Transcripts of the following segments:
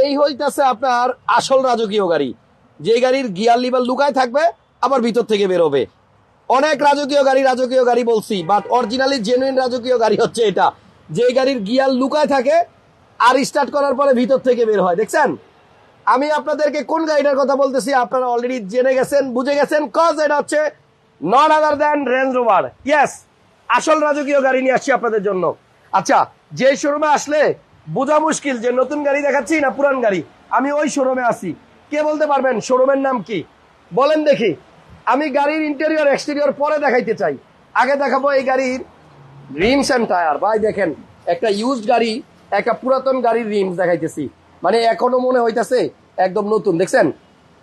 এই হইতেছে আপনার আসল রাজকীয় গাড়ি। যে গাড়ির গিয়ার লিভার লুকায় থাকবে, আবার ভিতর থেকে বেরোবে। অনেক রাজকীয় গাড়ি রাজকীয় গাড়ি বলছি বাট অরিজিনালি জেনুইন রাজকীয় গাড়ি হচ্ছে এটা। যে গাড়ির গিয়ার লুকায় থাকে, আর স্টার্ট করার পরে ভিতর থেকে বের হয়, দেখছেন? আমি আপনাদেরকে কোন গাড়িটার কথা বলতেছি, আপনারা অলরেডি জেনে গেছেন, বুঝে গেছেন কজ এটা হচ্ছে not other than Range Rover yes আসল রাজকীয় গাড়ি নিয়ে আসছি আপনাদের জন্য। আচ্ছা যে শোরুমে আসলে বোঝা মুশকিল যে নতুন গাড়ি দেখাচ্ছি না পুরান গাড়ি। আমি ওই শোরুমে আছি। কে বলতে পারবেন শোরুমের নাম কি? বলেন দেখি। আমি গাড়ির ইন্টেরিয়র এক্সটেরিয়র পরে দেখাইতে চাই। আগে দেখাবো এই গাড়ির রিমস অ্যান্ড টায়ার ভাই, দেখেন, একটা ইউজড গাড়ি, একটা পুরাতন গাড়ির রিমস দেখাইতেছি। মানে এখনও মনে হইতেছে একদম নতুন, দেখছেন?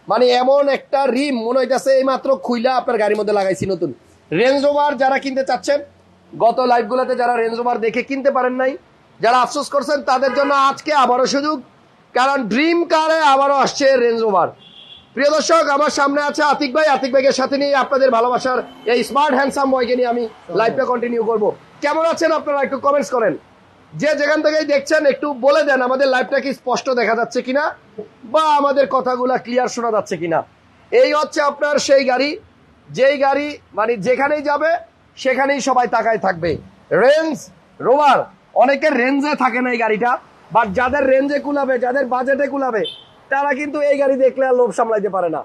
মানে এমন একটা রিম মনে হইতেছে এই মাত্র খুইলা আপনার গাড়ির মধ্যে লাগাইছি নতুন। রেঞ্জ ওভার যারা কিনতে চাচ্ছেন, গত লাইভগুলোতে যারা রেঞ্জ ওভার দেখে কিনতে পারেন নাই যারা আফসোস করছেন তাদের জন্য আজকে আবারও সুযোগ কারণ ড্রিম কারে আবারও আসছে রেঞ্জ ওভার প্রিয় দর্শক আমার সামনে আছে আতিক ভাই। আতিক ভাইয়ের সাথে নিয়ে আপনাদের ভালোবাসার এই স্মার্ট হ্যান্ডসাম বয়কে নিয়ে আমি লাইভটা কন্টিনিউ করব। কেমন আছেন আপনারা? একটু কমেন্টস করেন। যে যেখান থেকেই দেখছেন একটু বলে দেন আমাদের লাইভটা কি স্পষ্ট দেখা যাচ্ছে কিনা বা আমাদের কথাগুলো ক্লিয়ার শোনা যাচ্ছে কিনা। এই হচ্ছে আপনার সেই গাড়ি। যেই গাড়ি মানে যেখানেই যাবে সেখানেই সবাই তাকায় থাকবে। রেঞ্জ রোভার অনেকের রেঞ্জে থাকে না এই গাড়িটা বাট যাদের রেঞ্জে কুলাবে, যাদের বাজেটে কুলাবে, তারা কিন্তু এই গাড়ি দেখলে আর লোভ সামলাইতে পারে না।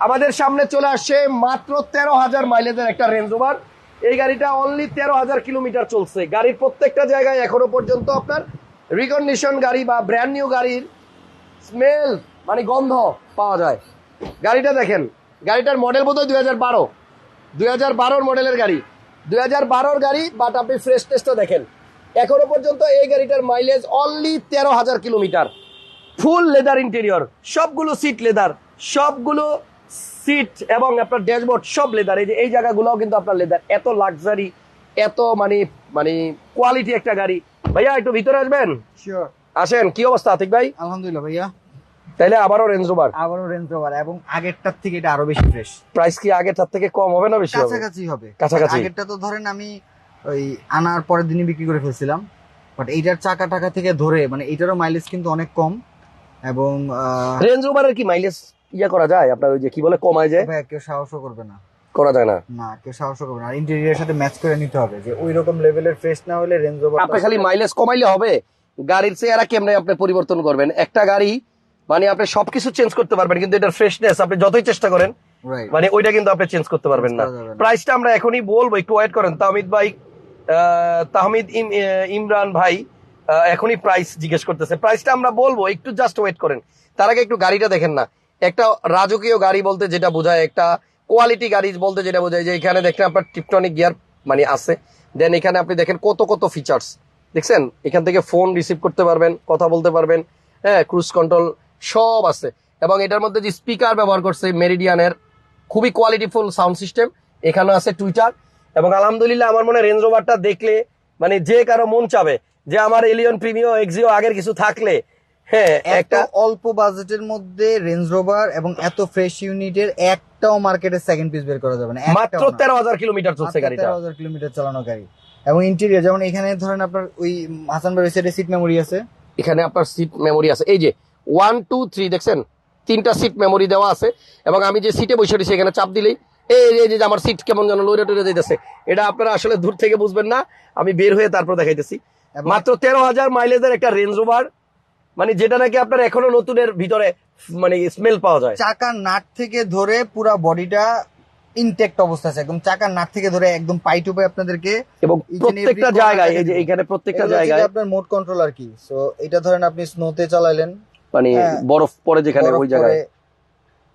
আমাদের সামনে চলে আসছে মাত্র তেরো হাজার মাইলেজের একটা রেঞ্জ ওভার এই গাড়িটা অনলি তেরো হাজার কিলোমিটার চলছে। গাড়ির প্রত্যেকটা জায়গায় এখনও পর্যন্ত আপনার রিকন্ডিশন গাড়ি বা ব্র্যান্ড নিউ গাড়ির স্মেল মানে গন্ধ পাওয়া যায়। গাড়িটা দেখেন, গাড়িটার মডেল বোধহয় দুই হাজার বারো। দুই হাজার বারোর মডেলের গাড়ি। দুই হাজার বারোর গাড়ি বাট আপনি ফ্রেশ টেস্টও দেখেন। এখনও পর্যন্ত এই গাড়িটার মাইলেজ অনলি তেরো হাজার কিলোমিটার। ফুল লেদার ইন্টেরিয়র সবগুলো সিট লেদার সবগুলো সিট এবং আপনার ড্যাশবোর্ড সব লেদার এই যে এই জায়গাগুলোও কিন্তু আপনার লেদার এত লাক্সারি এত মানে মানে কোয়ালিটি একটা গাড়ি। ভাইয়া একটু ভিতরে আসবেন? আসেন কি অবস্থা আতিক ভাই? আলহামদুলিল্লাহ ভাইয়া। তাইলে আবারও রেঞ্জ রোভার আবারও রেঞ্জ রোভার এবং আগেরটার থেকে এটা আরও বেশি ফ্রেশ প্রাইস কি আগেরটার থেকে কম হবে না বেশি হবে? কাছাকাছি হবে। কাছাকাছি। আগেরটা তো ধরেন আমি ওই আনার পরের দিনই বিক্রি করে ফেলছিলাম। বাট এইটার চাকা টাকা থেকে ধরে মানে এইটারও মাইলেজ কিন্তু অনেক কম। এবং রেঞ্জ রোভারের কি মাইলেজ ইয়া করা যায়? আপনার ওই যে কি বলে কমায় যায় ভাইয়া কেউ সাহসও করবে না। করা যায় না। না কেউ সাহসও করবে না। ইন্টেরিয়রের সাথে ম্যাচ করে নিতে হবে যে ওই রকম লেভেলের ফ্রেশ না হলে রেঞ্জ রোভার আপনি খালি মাইলেজ কমাইলে হবে। গাড়ির চেহারা কেমনে আপনি পরিবর্তন করবেন? একটা গাড়ি মানে আপনি সবকিছু চেঞ্জ করতে পারবেন কিন্তু এটার ফ্রেশনেস আপনি যতই চেষ্টা করেন মানে ওইটা কিন্তু আপনি চেঞ্জ করতে পারবেন না। প্রাইসটা আমরা এখনই বলব একটু ওয়েট করেন। তাহমিদ ভাই তাহমিদ ইম- ইমরান ভাই এখনই প্রাইস জিজ্ঞেস করতেছে। প্রাইসটা আমরা বলব, একটু জাস্ট ওয়েট করেন। তার আগে একটু গাড়িটা দেখেন না। একটা রাজকীয় গাড়ি বলতে যেটা বোঝায়, একটা কোয়ালিটি গাড়ি বলতে যেটা বোঝায়, যে এখানে দেখেন আপনার টিপটনিক গিয়ার মানে আছে। দেন এখানে আপনি দেখেন কত কত ফিচার্স দেখছেন? এখান থেকে ফোন রিসিভ করতে পারবেন, কথা বলতে পারবেন হ্যাঁ ক্রুজ কন্ট্রোল সব আছে। এবং এটার মধ্যে যে স্পিকার ব্যবহার করছে মেরিডিয়ানের খুবই কোয়ালিটিফুল সাউন্ড সিস্টেম এখানে আছে টুইটার এবং আলহামদুলিল্লাহ আমার মনে হয় রেঞ্জ রোভারটা দেখলে মানে যে কারও মন চাবে যে আমার এলিয়ন প্রিমিও এক্সিও আগের কিছু থাকলে হ্যাঁ একটা অল্প বাজেটের মধ্যে রেঞ্জ রোভার এবং এত ফ্রেশ ইউনিটের একটাও মার্কেটে সেকেন্ড পিস বের করা যাবে না মাত্র তেরো হাজার কিলোমিটার চলছে গাড়িটা। 13,000 কিলোমিটার চালানো গাড়ি। এবং ইন্টেরিয়র যেমন এখানে ধরেন আপনার ওই হাসান ভাই সাইডে সিট মেমোরি আছে। এখানে আপনার সিট মেমোরি আছে। এই যে ওয়ান টু থ্রি দেখছেন? তিনটা সিট মেমোরি দেওয়া আছে। এবং আমি যে সিটে বসে রয়েছি এখানে চাপ দিলেই এই যে- আমার সিট কেমন যেন যেতেছে এটা আপনারা আসলে দূর থেকে বুঝবেন না। আমি বের হয়ে তারপর দেখাইতেছি। মাত্র তেরো হাজার মাইলেজের একটা রেঞ্জ রোভার মানে যেটা নাকি আপনার এখনও নতুনের ভিতরে মানে স্মেল পাওয়া যায়। চাকার নাট থেকে ধরে পুরো বডিটা ইনটেক্ট অবস্থা আছে। একদম চাকার নাট থেকে ধরে একদম পাই টু পাই আপনাদেরকে এবং প্রত্যেকটা জায়গায় এই যে এখানে প্রত্যেকটা জায়গায় আপনার মোড কন্ট্রোল আর কি? সো এটা ধরেন আপনি স্নোতে চালাইলেন। মানে হ্যাঁ, বরফ পরে যেখানে ওই জায়গায়।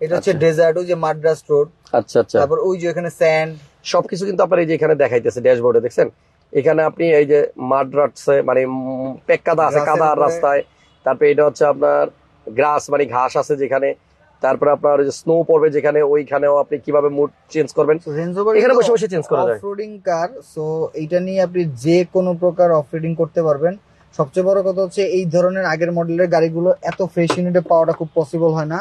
এটা হচ্ছে আচ্ছা। ডেজার্ট ওই যে মাদ্রাস রোড আচ্ছা আচ্ছা। তারপর ওই যে এখানে স্যান্ড সবকিছু কিন্তু আপনার এই যে এখানে দেখাইতেছে ড্যাশবোর্ডে দেখছেন? এখানে আপনি এই যে মাড রাটছে মানে পেক কাদা আছে কাদার রাস্তায়। তারপরে এটা হচ্ছে আপনার গ্রাস মানে ঘাস আছে যেখানে। তারপরে আপনার যে স্নো পড়বে যেখানে ওইখানেও আপনি কীভাবে মুড চেঞ্জ করবেন? এখানে বসে বসে চেঞ্জ করা যায়। অফরোডিং কার সো এটা নিয়ে আপনি যে কোনো প্রকার অফরোডিং করতে পারবেন। সবচেয়ে বড় কথা হচ্ছে এই ধরনের আগের মডেলের গাড়িগুলো এত ফ্রেশ ইউনিটে পাওয়াটা খুব পসিবল হয় না।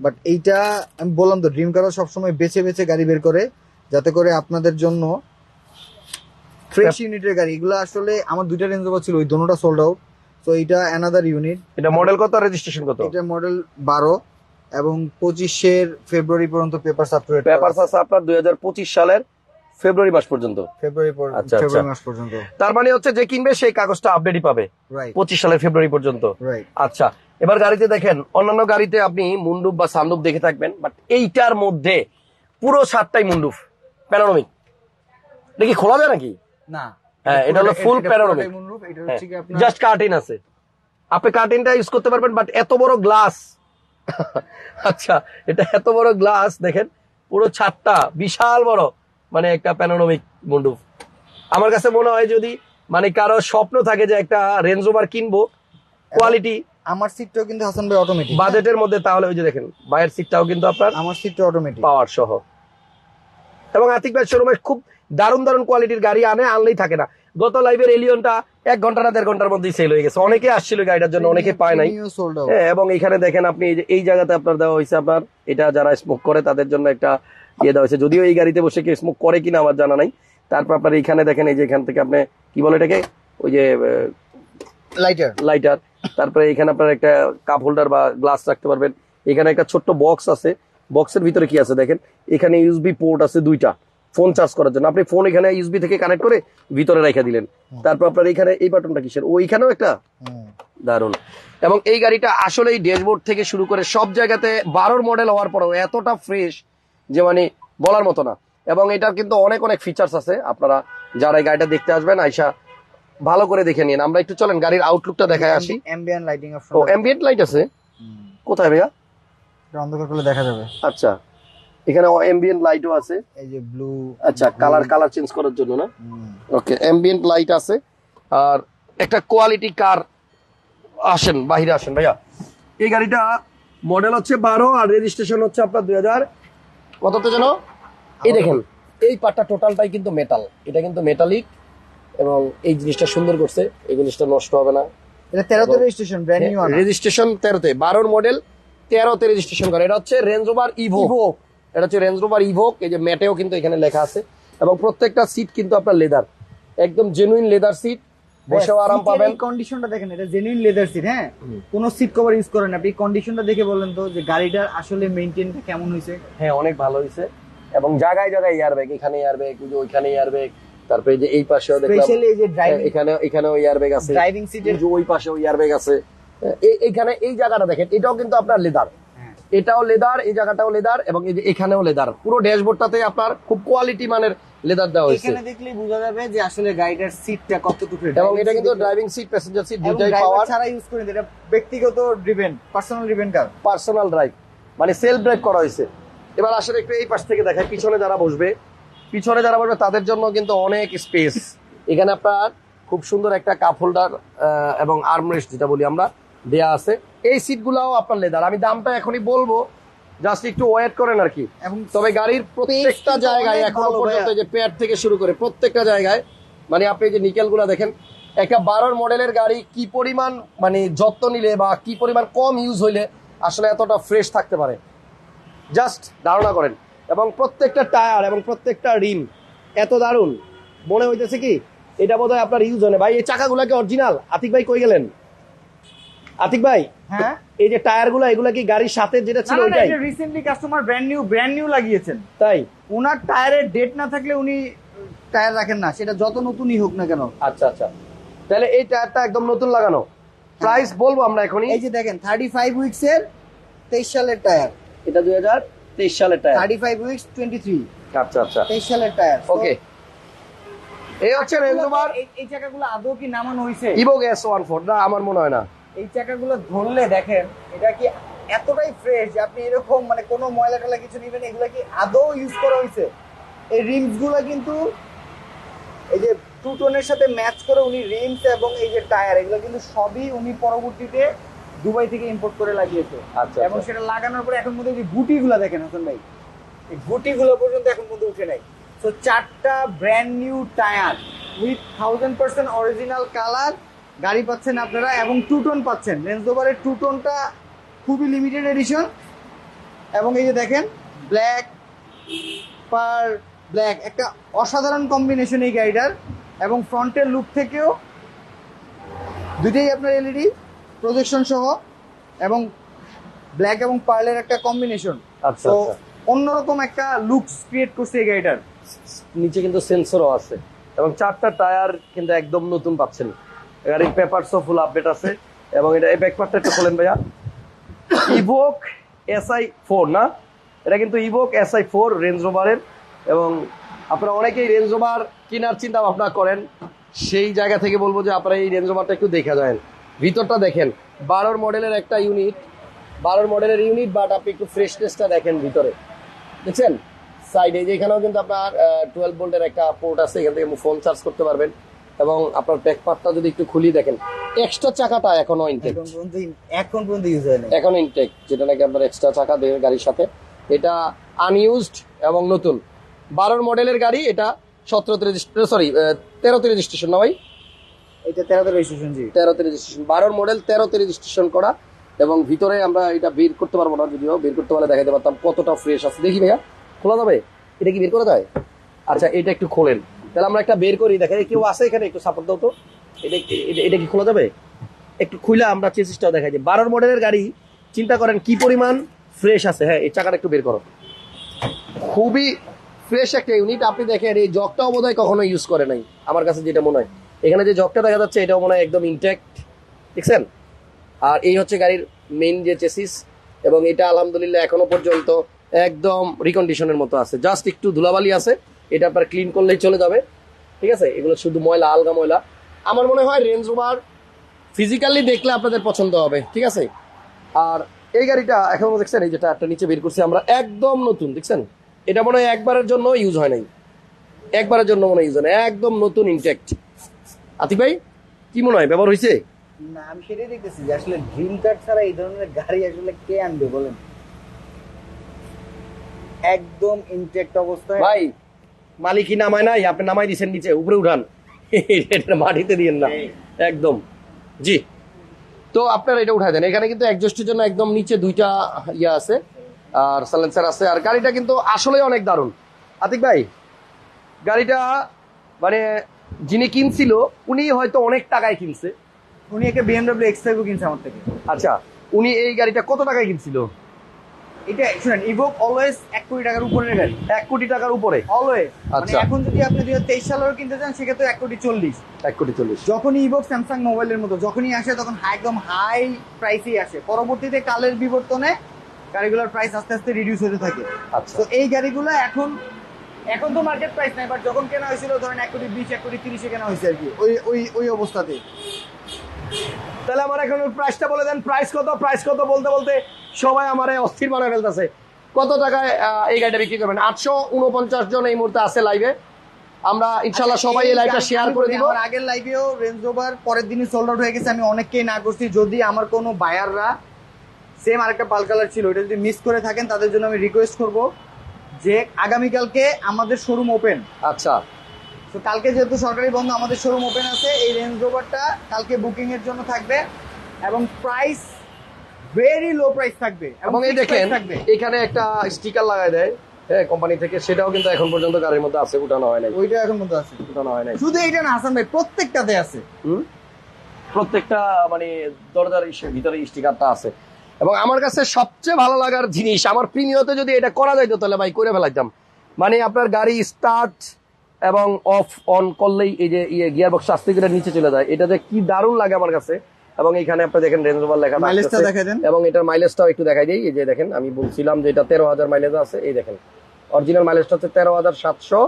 বাট এইটা আমি বললাম তো ড্রিম কারও সবসময় বেছে বেছে গাড়ি বের করে যাতে করে আপনাদের জন্য ফ্রেশ ইউনিটের গাড়ি। এগুলো আসলে আমার দুইটা রেঞ্জ ওভার ছিল ওই দোনোটা সোল্ড আউট তো এটা অ্যানাদার ইউনিট এটা মডেল কত রেজিস্ট্রেশন কত? এটা মডেল বারো এবং পঁচিশের ফেব্রুয়ারি পর্যন্ত পেপার সাপ্রেট পেপার আপনার দুই হাজার পঁচিশ সালের ফেব্রুয়ারি মাস পর্যন্ত। ফেব্রুয়ারি পর- আচ্ছা। ফেব্রুয়ারি মাস পর্যন্ত। তার মানে হচ্ছে যে কিনবে সেই কাগজটা আপডেটই পাবে। রাইট পঁচিশ সালের ফেব্রুয়ারি পর্যন্ত। রাইট আচ্ছা এবার গাড়িতে দেখেন অন্যান্য গাড়িতে আপনি মুন্ডুপ বা সানরুপ দেখে থাকবেন বাট এইটার মধ্যে পুরো সাতটাই মুন্ডুপ প্যানোরামিক। এটা কি খোলা যায় নাকি? না। হ্যাঁ, এটা হলো. এটা হচ্ছে জাস্ট কার্টেন আছে। আপনি কার্টেনটা ইউজ করতে পারবেন বাট এত বড় গ্লাস আচ্ছা এটা এত বড় গ্লাস দেখেন পুরো ছাদটা বিশাল বড় মানে একটা প্যানোরামিক মুন্ডুপ। আমার কাছে মনে হয় যদি মানে কারও স্বপ্ন থাকে যে একটা রেঞ্জ ওভার কিনবো কোয়ালিটি আমার সিটটাও কিন্তু হাসান ভাই অটোমেটিক বাজেটের মধ্যে তাহলে ওই যে দেখেন সিটটাও কিন্তু আপনার আমার সিটটা অটোমেটিক পাওয়ার সহ। এবং আতিক ভাই শোরুমে খুব দারুণ দারুণ কোয়ালিটির গাড়ি আনে আনলেই থাকে না। গত লাইভের এলিয়নটা এক ঘণ্টা না দেড় ঘণ্টার মধ্যেই সেল হয়ে গেছে। অনেকে আসছিল গাড়িটার জন্য অনেকে পায় নাই। হ্যাঁ, এবং এখানে দেখেন আপনি এই এই জায়গাতে আপনার দেওয়া হয়েছে আপনার এটা যারা স্মোক করে তাদের জন্য একটা ইয়ে দেওয়া হয়েছে। যদিও এই গাড়িতে বসে কেউ স্মোক করে কিনা আমার জানা নাই। তারপর আপনার এখানে দেখেন এই যে এখান থেকে আপনি কি বলে এটাকে? ওই যে লাইটার লাইটার তারপরে এখানে আপনার একটা কাপ হোল্ডার বা গ্লাস রাখতে পারবেন। এখানে একটা ছোট্ট বক্স আছে। বক্সের ভিতরে কি আছে দেখেন? এখানে ইউএসবি পোর্ট আছে দুইটা। ফোন চার্জ করার জন্য। আপনি ফোন এখানে ইউএসবি থেকে কানেক্ট করে ভিতরে রেখে দিলেন। তারপর আপনার এখানে এই বাটনটা কিসের ও এখানেও একটা দারুণ এবং এই গাড়িটা আসলে এই ড্যাশবোর্ড থেকে শুরু করে সব জায়গাতে বারোর মডেল হওয়ার পরেও এতটা ফ্রেশ যে মানে বলার মতো না। এবং এটার কিন্তু অনেক অনেক ফিচার্স আছে। আপনারা যারা এই গাড়িটা দেখতে আসবেন আইসা ভালো করে দেখে নিন। আমরা একটু চলেন গাড়ির আউটলুকটা দেখায় আসি। অ্যাম্বিয়েন্ট লাইটিং ও অ্যাম্বিয়েন্ট লাইট আছে? কোথায় ভাইয়া? অন্ধকার করলে দেখা যাবে। আচ্ছা। এখানে অ্যাম্বিয়েন্ট লাইটও আছে। এই যে ব্লু আচ্ছা কালার কালার চেঞ্জ করার জন্য না? ওকে অ্যাম্বিয়েন্ট লাইট আছে। আর একটা কোয়ালিটি কার আসেন বাইরে আসেন ভাইয়া। এই গাড়িটা মডেল হচ্ছে বারো আর রেজিস্ট্রেশন হচ্ছে আপনার দুই হাজার। কততে যেন? এই দেখেন এই পার্টটা টোটালটাই কিন্তু মেটাল এটা কিন্তু মেটালিক এবং এই জিনিসটা সুন্দর করছে এই জিনিসটা নষ্ট হবে না। এটা তেরোতে রেজিস্ট্রেশন ব্র্যান্ড নিউ রেজিস্ট্রেশন তেরোতে বারোর মডেল তেরোতে রেজিস্ট্রেশন করে। এটা হচ্ছে রেঞ্জ ওভার ইভোক এটা হচ্ছে রেঞ্জ ওভার ইভোক এই যে ম্যাটেও কিন্তু এখানে লেখা আছে। এবং প্রত্যেকটা সিট কিন্তু আপনার লেদার একদম জেনুইন লেদার সিট বসেও আরাম পাবেন। কন্ডিশনটা দেখেন এটা জেনুইন লেদার সিট হ্যাঁ? কোনো সিট কভার ইউজ করেন। আপনি কন্ডিশনটা দেখে বলেন তো যে গাড়িটার আসলে মেইনটেইনটা কেমন হয়েছে? হ্যাঁ অনেক ভালো হয়েছে। এবং জায়গায় জায়গায় এয়ারব্যাগ এখানে এয়ারব্যাগ ওইখানে এয়ারব্যাগ তারপরে যে এই পাশেও দেখলাম এখানে এখানেও আছে। ড্রাইভিং ওই পাশেও আছে। এইখানে এই জায়গাটা দেখেন এটাও কিন্তু আপনার লেদার হ্যাঁ। এটাও লেদার এই জায়গাটাও লেদার এবং এই যে এখানেও লেদার পুরো ড্যাশবোর্ডটাতে আপনার খুব কোয়ালিটি মানের লেদার দেওয়া হয়েছে। এখানে দেখলেই বোঝা যাবে যে আসলে গাড়িটার সিটটা কতটুকু এবং এটা কিন্তু ড্রাইভিং সিট প্যাসেঞ্জার সিট দুটাই পাওয়ার ছাড়া ইউজ করেন এটা ব্যক্তিগত driven personal driven car personal drive মানে সেলফ ড্রাইভ করা হয়েছে। এবার আসলে একটু এই পাশ থেকে দেখায় পিছনে যারা বসবে পিছনে যারা বসবে তাদের জন্য কিন্তু অনেক স্পেস এখানে আপনার খুব সুন্দর একটা কাপ হোল্ডার এবং আর্মরেস্ট যেটা বলি আমরা দেয়া আছে। এই সিটগুলাও আপনার লেদার আমি দামটা এখনই বলব জাস্ট একটু ওয়েট করেন আর কি। তবে গাড়ির প্রত্যেকটা জায়গায় এখনও পর্যন্ত যে পেয়ার থেকে শুরু করে প্রত্যেকটা জায়গায় মানে আপনি যে নিকেলগুলা দেখেন একটা বারোর মডেলের গাড়ি কি পরিমাণ মানে যত্ন নিলে বা কি পরিমাণ কম ইউজ হইলে আসলে এতটা ফ্রেশ থাকতে পারে। জাস্ট ধারণা করেন। এবং প্রত্যেকটা টায়ার এবং প্রত্যেকটা রিম এত দারুণ। মনে হইতেছে কি এটা বোধহয় আপনার ইউজ হয় ভাই এই চাকাগুলা কি অরিজিনাল আতিক ভাই কই গেলেন? আতিক ভাই হ্যাঁ? এই যে টায়ারগুলা এগুলা কি গাড়ির সাথে যেটা ছিল ওইটাই? Recently customer brand new brand new লাগিয়েছেন। তাই? ওনার টায়ারের ডেট না থাকলে উনি টায়ার রাখেন না। সেটা যত নতুনই হোক না কেন। আচ্ছা আচ্ছা। তাহলে এই টায়ারটা একদম নতুন লাগানো। প্রাইস বলব আমরা এখনই। এই যে দেখেন থার্টি ফাইভ উইক্স এর তেইশ সালের টায়ার। এটা দুই হাজার তেইশ সালের tyre. Thirty five weeks twenty three আচ্ছা আচ্ছা। তেইশ সালের টায়ার ওকে এই হচ্ছে রেঞ্জ এই চাকাগুলো আদৌ কি নামানো হয়েছে? ইভোক এস ওয়ান ফোর না আমার মনে হয় না। এই চাকাগুলো ধরলে দেখেন এটা কি এতটাই ফ্রেশ যে আপনি এরকম মানে কোনো ময়লা টয়লা কিছু নেবেন এগুলো কি আদৌ ইউজ করা হয়েছে? এই রিমসগুলো কিন্তু এই যে টু টোনের সাথে ম্যাচ করে উনি রিমস এবং এই যে টায়ার এগুলো কিন্তু সবই উনি পরবর্তীতে দুবাই থেকে ইম্পোর্ট করে লাগিয়েছে। আচ্ছা এবং আচ্ছা। সেটা লাগানোর পরে এখন মধ্যে যে গুটিগুলো দেখেন হাসান ভাই এই গুটিগুলো পর্যন্ত এখন মধ্যে উঠে নাই। তো চারটা brand new tyre with thousand percent original colour গাড়ি পাচ্ছেন আপনারা এবং টু টোন পাচ্ছেন। রেঞ্জ ওভারের টু টোনটা খুবই লিমিটেড এডিশন এবং এই যে দেখেন ব্ল্যাক পার ব্ল্যাক একটা অসাধারণ কম্বিনেশন এই গাড়িটার। এবং ফ্রন্টের লুক থেকেও দুইটাই আপনার এলইডি প্রজেকশন সহ এবং ব্ল্যাক এবং পার্লের একটা কম্বিনেশন আচ্ছা তো আচ্ছা। অন্যরকম একটা লুকস ক্রিয়েট করছে এই গাড়িটার। নিচে কিন্তু সেন্সরও আছে এবং চারটা টায়ার কিন্তু একদম নতুন পাচ্ছেন। গাড়ির পেপারসও ফুল আপডেট আছে এবং এটা এই ব্যাকপার্টটা একটু খোলেন ভাইয়া। ইভোক এসআই ফোর না? এটা কিন্তু ইভোক এসআই ফোর রেঞ্জ রোভারের এবং আপনারা অনেকেই রেঞ্জ রোভার কেনার চিন্তা ভাবনা করেন। সেই জায়গা থেকে বলব যে আপনারা এই রেঞ্জ রোভারটা একটু দেখা যায় ভিতরটা দেখেন বারোর মডেলের একটা ইউনিট বারোর মডেলের ইউনিট বাট আপনি একটু ফ্রেশনেসটা দেখেন ভিতরে। দেখছেন? সাইডে যেখানেও কিন্তু আপনার টুয়েলভ ভোল্টের একটা পোর্ট আছে এখান থেকে ফোন চার্জ করতে পারবেন। এবং আপনার ব্যাক পার্টটা যদি একটু খুলি দেখেন এক্সট্রা চাকাটা এখনও ইনটেক এখন পর্যন্ত ইউজ হয় না এখন ইনটেক যেটা নাকি আপনার এক্সট্রা চাকা দেবে গাড়ির সাথে। এটা আনইউজড এবং নতুন। বারোর মডেলের গাড়ি এটা সতেরোতে রেজিস্ট্রেশন সরি তেরোতে রেজিস্ট্রেশন না ভাই? এটা তেরোতে রেজিস্ট্রেশন রেজিস্ট্রেশন মডেল তেরোতে রেজিস্ট্রেশন করা এবং ভিতরে আমরা এটা বের করতে বের করতে পারলে দেখাতে পারতাম কতটা ফ্রেশ আছে। দেখি খোলা যাবে? এটা কি বের করা যায়? আচ্ছা এটা একটু খোলেন। তাহলে আমরা একটা বের করি, দেখেন, কেউ এখানে, একটু এটা কি খোলা যাবে? একটু আমরা দেখাই বারোর মডেলের গাড়ি, চিন্তা করেন কি পরিমাণ ফ্রেশ আছে। হ্যাঁ এই চাকাটা একটু বের করো। খুবই ফ্রেশ একটা ইউনিট আপনি দেখেন, এই জগটাও বোধ হয় কখনো ইউজ করে নাই, আমার কাছে যেটা মনে হয়। এখানে যে জগটা দেখা যাচ্ছে, এটাও মনে হয় একদম ইনট্যাক্ট দেখছেন? আর এই হচ্ছে গাড়ির মেইন যে চেসিস এবং এটা আলহামদুলিল্লাহ এখনও পর্যন্ত একদম রিকন্ডিশনের মতো আছে। জাস্ট একটু ধুলাবালি আছে, এটা আপনার ক্লিন করলেই চলে যাবে। ঠিক আছে? এগুলো শুধু ময়লা, আলগা ময়লা। আমার মনে হয় রেঞ্জ রোভার ফিজিক্যালি দেখলে আপনাদের পছন্দ হবে, ঠিক আছে? আর এই গাড়িটা এখনও দেখছেন, এই যেটা একটা নিচে বের করছি আমরা, একদম নতুন, দেখছেন? এটা মনে হয় একবারের জন্য ইউজ হয় নাই। একবারের জন্য মনে হয় ইউজ হয় একদম নতুন ইনটেক্ট আতিক ভাই কি মনে হয় ব্যবহার হয়েছে? না আমি সেটাই দেখতেছি যে আসলে ড্রিম কার ছাড়া এই ধরনের গাড়ি আসলে কে আনবে বলেন? একদম ইনটেক্ট অবস্থায়। ভাই মালিকই নামায় নাই আপনি নামাই দিছেন নিচে উপরে উঠান। মাটিতে দিয়েন না। একদম। জি। তো আপনারা এটা উঠাই দেন। এখানে কিন্তু একজস্টের জন্য একদম নিচে দুইটা ইয়া আছে আর সাইলেন্সার আছে আর গাড়িটা কিন্তু আসলেই অনেক দারুণ। আতিক ভাই গাড়িটা মানে যিনি কিনছিল উনি হয়তো অনেক টাকায় কিনছে। উনি একে বিএমডব্লিউ এক্স ফাইভও কিনছে আমার থেকে। আচ্ছা উনি এই গাড়িটা কত টাকায় কিনছিল? এটা শুনেন ইভোক অলওয়েজ এক কোটি টাকার উপরের গাড়ি। এক কোটি টাকার উপরে? অলওয়েজ মানে আচ্ছা। এখন যদি আপনি দুই হাজার তেইশ সালেরও কিনতে চান সেক্ষেত্রে এক কোটি চল্লিশ। এক কোটি চল্লিশ। যখনই ইভোক স্যামসাং মোবাইলের মতো যখনই আসে তখন একদম হাই প্রাইসেই আসে। পরবর্তীতে কালের বিবর্তনে গাড়িগুলোর প্রাইস আস্তে আস্তে রিডিউস হতে থাকে। আচ্ছা। তো এই গাড়িগুলো এখন এখন তো মার্কেট প্রাইস নাই বাট যখন কেনা হয়েছিল ধরেন এক কোটি বিশ এক কোটি তিরিশে কেনা হয়েছে আর কি ওই ওই ওই অবস্থাতে। তাহলে আমার এখন প্রাইসটা বলে দেন প্রাইস কত প্রাইস কত বলতে বলতে সবাই আমার অস্থির বানায় ফেলতেছে। কত টাকায় এই গাড়িটা বিক্রি করবেন? আটশো উনপঞ্চাশ জন এই মুহূর্তে আছে লাইভে আমরা ইনশাল্লাহ সবাই এই লাইভটা শেয়ার করে দিব। আগের লাইভেও রেঞ্জ ওভার পরের দিনই সোল্ড আউট হয়ে গেছে আমি অনেককেই না করছি। যদি আমার কোনো বায়াররা সেম আরেকটা পাল কালার ছিল এটা যদি মিস করে থাকেন তাদের জন্য আমি রিকোয়েস্ট করব। যে আগামীকালকে আমাদের শোরুম ওপেন আচ্ছা। তো কালকে যেহেতু সরকারি বন্ধ আমাদের শোরুম ওপেন আছে এই রেঞ্জ রোভারটা কালকে বুকিং এর জন্য থাকবে এবং প্রাইস ভেরি লো প্রাইস থাকবে এবং এই দেখেন এখানে একটা স্টিকার লাগায় দেয় হ্যাঁ কোম্পানি থেকে সেটাও কিন্তু এখন পর্যন্ত গাড়ির মধ্যে আছে উঠানো হয় নাই। ওইটা এখন মতো আছে। উঠানো হয় নাই। শুধু এইটা না হাসান ভাই প্রত্যেকটাতে আছে? প্রত্যেকটা মানে দরজার ভিতরে স্টিকারটা আছে। এবং আমার কাছে সবচেয়ে ভালো লাগার জিনিস আমার প্রিমিয়তে যদি এটা করা যাইতো তাহলে ভাই করে ফেলাইতাম। মানে আপনার গাড়ি স্টার্ট এবং অফ অন করলেই এই যে ইয়ে গিয়ার বক্স আস্তে করে নিচে চলে যায়। এটা যে কি দারুণ লাগে আমার কাছে। এবং এখানে আপনি দেখেন রেঞ্জ ওভার লেখা মাইলেজটা। দেখাই দেন। এবং এটার মাইলেজটাও একটু দেখাই দিই। এই যে দেখেন আমি বলছিলাম যে এটা তেরো হাজার মাইলেজ আছে। এই দেখেন অরিজিনাল মাইলেজটা হচ্ছে তেরো হাজার সাতশো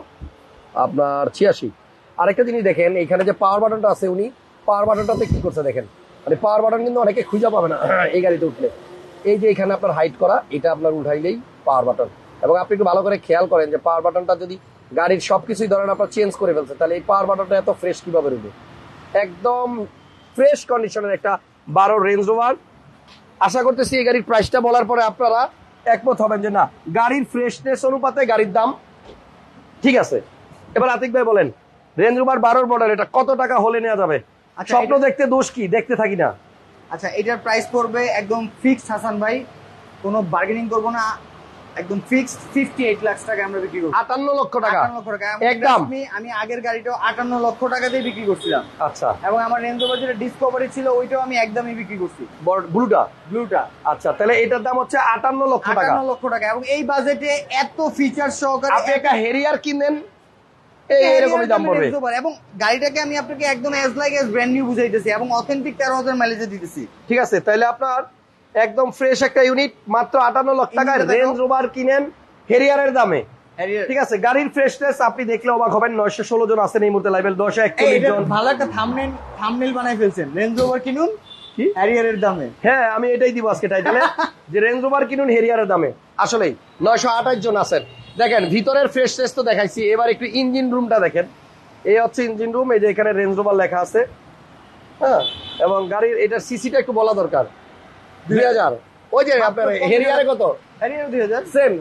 আপনার ছিয়াশি। আরেকটা জিনিস দেখেন এখানে যে পাওয়ার বাটনটা আছে উনি পাওয়ার বাটনটাতে কি করছে দেখেন? মানে পাওয়ার বাটন কিন্তু অনেকে খুঁজে পাবে না, এই গাড়িতে উঠলে। এই যে এখানে আপনার হাইট করা, এটা আপনার উঠাইলেই পাওয়ার বাটন এবং আপনি একটু ভালো করে খেয়াল করেন যে পাওয়ার বাটনটা যদি গাড়ির সবকিছুই ধরেন আপনার চেঞ্জ করে ফেলছে, তাহলে এই পাওয়ার বাটনটা এত ফ্রেশ কীভাবে রুবে? একদম ফ্রেশ কন্ডিশনের একটা বারো রেঞ্জ ওভার আশা করতেছি এই গাড়ির প্রাইসটা বলার পরে আপনারা একমত হবেন যে না, গাড়ির ফ্রেশনেস অনুপাতে গাড়ির দাম ঠিক আছে। এবার আতিক ভাই বলেন রেঞ্জ রোভার বারোর মডেল এটা কত টাকা হলে নেওয়া যাবে? স্বপ্ন দেখতে দোষ কি? দেখতে থাকি না। আচ্ছা এটার প্রাইস পড়বে একদম ফিক্স হাসান ভাই। কোনো বার্গেনিং করব না। একদম ফিক্সড ফিফটি এইট লাখ টাকা আমরা বিক্রি করছি। আটান্ন লক্ষ টাকা। আটান্ন লক্ষ টাকা একদম? আমি আগের গাড়িটাও আটান্ন লক্ষ টাকা দিয়ে বিক্রি করছিলাম। আচ্ছা। এবং আমার রেঞ্জ ওভার যেটা ডিসকভারি ছিল ওইটাও আমি একদমই বিক্রি করছি। ব্লুটা? ব্লুটা। আচ্ছা তাহলে এটার দাম হচ্ছে আটান্ন লক্ষ টাকা। আটান্ন লক্ষ টাকা। এবং এই বাজেটে এত ফিচার সহকারে আপনি একটা হেরিয়ার কিনেন এই দাম পড়বে। এবং গাড়িটাকে আমি আপনাকে একদম as like as brand new বুঝাইতেছি এবং অথেন্টিক তেরো হাজার মাইলেজে দিতেছি। ঠিক আছে তাহলে আপনার একদম ফ্রেশ একটা ইউনিট মাত্র টাকায় রেঞ্জ রোভার কিনেন হেরিয়ারের দামে। ঠিক আছে গাড়ির ফ্রেশনেস আপনি দেখলে অবাক হবেন নয়শো ষোলো জন আছেন এই মুহূর্তে লাইভেল দশে একচল্লিশ জন। ভালো একটা থামনেল থামনেল বানাই ফেলছেন। রেঞ্জ রোভার কিনুন? হ্যারিয়ারের দামে। হ্যাঁ আমি এটাই দিব আজকে টাইটেলে যে রেঞ্জ রোভার কিনুন হেরিয়ারের দামে। আসলেই নয়শো আঠাশ জন আছেন। দেখেন ভিতরের ফ্রেশ ফ্রেশ তো দেখাইছি। এবার একটু ইঞ্জিন রুমটা দেখেন। এই হচ্ছে ইঞ্জিন রুম এই যে এখানে রেঞ্জ রোভার লেখা আছে। হ্যাঁ? এবং গাড়ির এটার সিসিটা একটু বলা দরকার। দুই হাজার। ওই যে আপনার হেরিয়ারে কত হেরিয়ারে দুই হাজার। সেম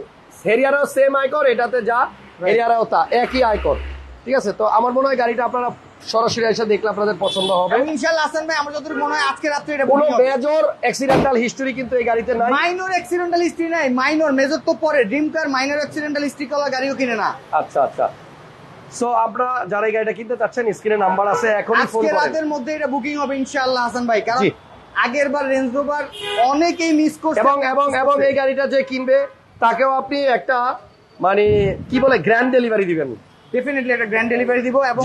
হেরিয়ারও সেম আয়কর এটাতে যা হেরিয়ারেও তা একই আয়কর ঠিক আছে? তো আমার মনে হয় গাড়িটা আপনারা সরাসরি এসে দেখলে আপনাদের পছন্দ হবে। ইনশাআল্লাহ হাসান ভাই আমার যতটুকু মনে হয় আজকে রাত্রে এটা কোনো মেজর অ্যাক্সিডেন্টাল হিস্টোরি কিন্তু এই গাড়িতে নাই। মাইনর অ্যাক্সিডেন্টাল হিস্ট্রি নাই মাইনর মেজর তো পরে। Dream car minor accidental history কলা গাড়িও কিনে না। আচ্ছা আচ্ছা। সো আপনারা যারা এই গাড়িটা কিনতে চাচ্ছেন স্ক্রিনে নাম্বার আছে এখনই ফোন আজকে রাতের মধ্যে এটা বুকিং হবে ইনশাআল্লাহ হাসান ভাই কারণ। আগের বার রেঞ্জ রোভার অনেকেই মিস করছে। এবং এবং এবং এই গাড়িটা যে কিনবে তাকেও আপনি একটা মানে কি বলে গ্র্যান্ড ডেলিভারি দিবেন। ডেফিনেটলি একটা গ্র্যান্ড ডেলিভারি দিব এবং।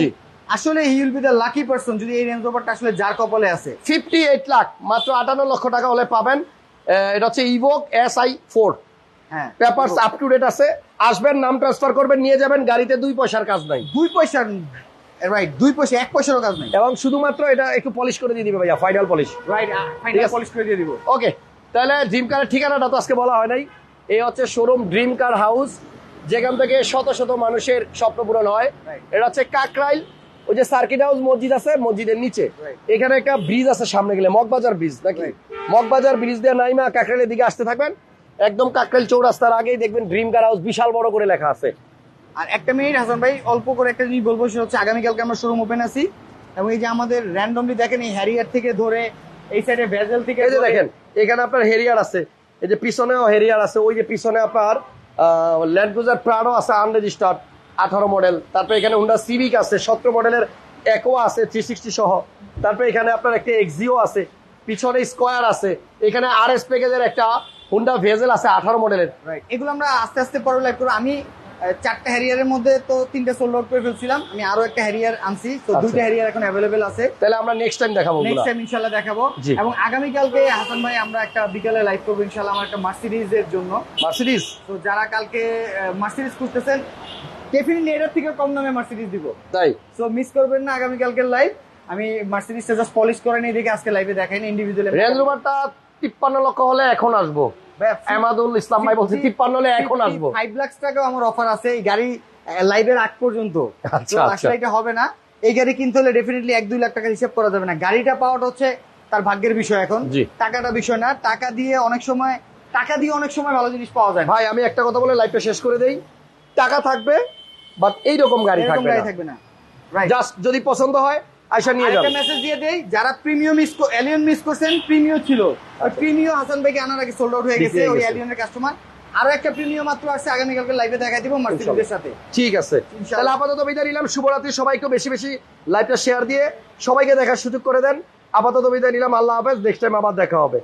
আসলে he will be the lucky person যদি এই রেঞ্জ রোভারটা আসলে যার কপালে আছে। ফিফটি এইট লাখ মাত্র আটান্ন লক্ষ টাকা হলে পাবেন। এটা হচ্ছে ইভোক এস আই ফোর হ্যাঁ। পেপারস আপ টু ডেট আছে। আসবেন নাম ট্রান্সফার করবেন নিয়ে যাবেন গাড়িতে দুই পয়সার কাজ নাই। দুই পয়সার রাইট দুই পয়সা এক পয়সারও কাজ নাই। এবং শুধুমাত্র এটা একটু পলিশ করে দিয়ে দিবে ভাইয়া final polish right final polish করে দিয়ে দিব। ওকে তাহলে ড্রিম কারের ঠিকানাটা তো আজকে বলা হয় নাই। এই হচ্ছে শোরুম ড্রিম কার হাউস যেখান থেকে শত শত মানুষের স্বপ্ন পূরণ হয়। এটা হচ্ছে কাকরাইল ওই যে সার্কিট হাউস মসজিদ আছে মসজিদের নিচে। এখানে একটা ব্রিজ আছে সামনে গেলে মগবাজার ব্রিজ নাকি? মগবাজার ব্রিজ দিয়ে নাইমা কাকরাইলের দিকে আসতে থাকবেন। একদম কাকরাইল চৌরাস্তার আগেই দেখবেন ড্রিম কার হাউস বিশাল বড় করে লেখা আছে। আর একটা মিনিট হাসান ভাই অল্প করে একটা জিনিস বলব সেটা হচ্ছে আগামীকালকে আমরা শোরুম ওপেন আছি। এবং এই যে আমাদের র্যান্ডমলি দেখেন এই হ্যারিয়ার থেকে ধরে এই সাইডে ভেজেল থেকে এই যে দেখেন এখানে আপনার হেরিয়ার আছে এই যে পিছনেও হেরিয়ার আছে ওই যে পিছনে আপনার ল্যান্ড ক্রুজার প্রাডো আছে আনরেজিস্টার্ড আঠারো মডেল। তারপরে এখানে হুন্ডা সিভিক আছে সতেরো মডেলের একো আছে থ্রি সিক্সটি সহ। তারপরে এখানে আপনার একটা এক্সিও আছে পিছনে স্কোয়ার আছে। এখানে আর এস প্যাকেজের একটা হুন্ডা ভেজেল আছে আঠারো মডেলের. এগুলো আমরা আস্তে আস্তে পরে লাইভ করব। আমি চারটা হ্যারিয়ারের মধ্যে তো তিনটা সোল্ড আউট করে ফেলছিলাম। আমি আরও একটা হ্যারিয়ার আনছি। তো আচ্ছা। দুইটা হ্যারিয়ার এখন অ্যাভেলেবেল আছে। তাহলে আমরা নেক্সট টাইম দেখাবো নেক্সট টাইম ইনশাল্লাহ দেখাবো। এবং আগামীকালকে হাসান ভাই আমরা একটা বিকালে লাইভ করব ইনশাল্লাহ আমার একটা মার্সিডিজ এর জন্য। মার্সিডিজ তো যারা কালকে মার্সিডিজ খুঁজতেছেন ডেফিনেটলি এটার থেকে কম দামে মার্সিডিজ দিব। তাই? সো মিস করবেন না আগামীকালকের লাইভ আমি মার্সিডিজটা জাস্ট পলিশ করে নিয়ে দেখে আজকে লাইভে দেখাইনি ইন্ডিভিজুয়ালি রেঞ্জ রোভারটা তিপ্পান্ন লক্ষ হলে এখন আসব। এমাদুল ইসলাম ভাই বলছে তিপ্পান্ন হলে এখন আসব। ফাইভ লাখ টাকাও আমার অফার আছে এই গাড়ি লাইভের আগ পর্যন্ত। আচ্ছা, আচ্ছা। আসলে এটা হবে না। এই গাড়ি কিনতে হলে ডেফিনেটলি এক দুই লাখ টাকা হিসাব করা যাবে না। গাড়িটা পাওয়াটা হচ্ছে তার ভাগ্যের বিষয় এখন। টাকাটা বিষয় না। টাকা দিয়ে অনেক সময় টাকা দিয়ে অনেক সময় ভালো জিনিস পাওয়া যায় ভাই আমি একটা কথা বলে লাইফটা শেষ করে দেই। টাকা থাকবে বাট এইরকম গাড়ি থাকবে গাড়ি না। থাকবে না। জাস্ট যদি পছন্দ হয় আয়সা নিয়ে আরেকটা মেসেজ দিয়ে দেই যারা প্রিমিয়াম মিস এলিয়ন মিস করছেন প্রিমিয়াম ছিল। ওই প্রিমিয়াম হাসান ভাইকে আনার আগে সোল্ড আউট হয়ে। গেছে ওই এলিয়নের কাস্টমার আরও একটা প্রিমিয়াম মাত্র আসছে আগামীকালকে লাইভে দেখাই দিব মার্সিডিজের সাথে। ঠিক আছে। তাহলে আপাতত বিদায় নিলাম। শুভরাত্রি সবাইকে বেশি বেশি লাইভটা শেয়ার দিয়ে সবাইকে দেখার সুযোগ করে দেন। আপাতত বিদায় নিলাম। আল্লাহ হাফেজ। নেক্সট টাইম আবার দেখা হবে।